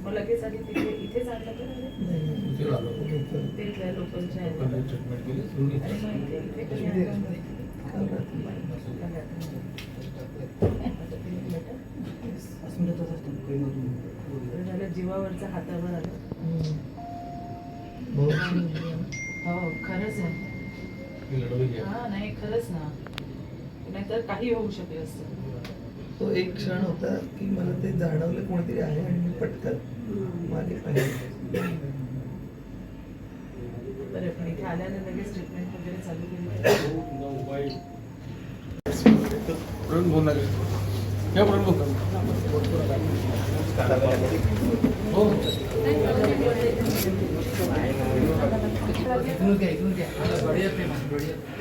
मग लगेच आधी तिथे इथेच आणलं तर उशीर आलो तर ते इथल्या लोकलच्या ह्याला. लोकांनी ट्रीटमेंट केली सुरू आणि मग इथे इथे कधी इथे आणलं? काल रात्री. काल रात्री. आता ते बेटा, बरं झालं जीवावरचं हातावर आलं बहुत हो खरंच आहे आहे. हा नाही खरंच ना नाहीतर काही होऊ शकलं असतं तो एक क्षण होता की मला ते जाणवलं कोणतरी आहे आणि मी पटकन मागे पाहिजे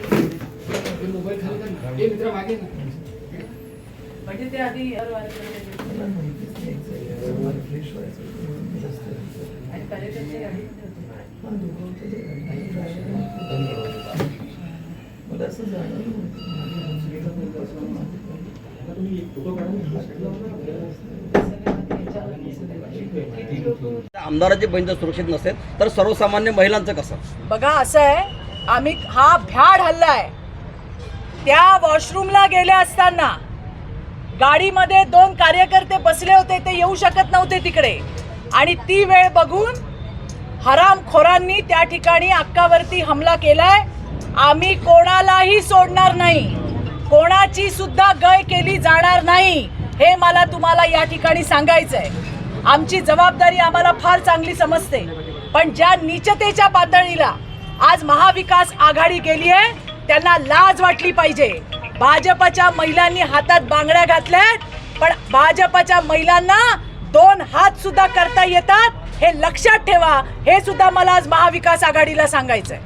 मोबाईल खाली ना. मित्रा मागे ना. म्हणजे ते आधी फ्रेश व्हायचं आणि कार्यकर्ते हा. मला असं जाणवलं आमदाराची बहीण सुरक्षित नसेल तर सर्वसामान्य महिलांचं कसं बघा असं आहे आम्ही हा भ्याड हल्ला आहे त्या वॉशरूमला गेले असताना गाडीमध्ये दोन कार्यकर्ते बसले होते ते येऊ शकत नव्हते तिकडे. आणि ती वेळ बघून हरामखोरांनी त्या ठिकाणी अक्कावरती हमला केलाय. आम्ही कोणालाही सोडणार नाही. कोणाची सुद्धा गय केली जाणार नाही. हे मला तुम्हाला या ठिकाणी सांगायचं आहे आमची जबाबदारी आम्हाला फार चांगली समजते. पण ज्या निचतेच्या पातळीला आज महाविकास आघाडी गेली आहे त्यांना लाज वाटली पाहिजे. भाजपच्या महिलांनी हातात बांगड्या घातल्या पण भाजपच्या महिलांना दोन हात सुद्धा करता येतात हे लक्षात ठेवा. हे सुद्धा मला आज महाविकास आघाडीला सांगायचंय.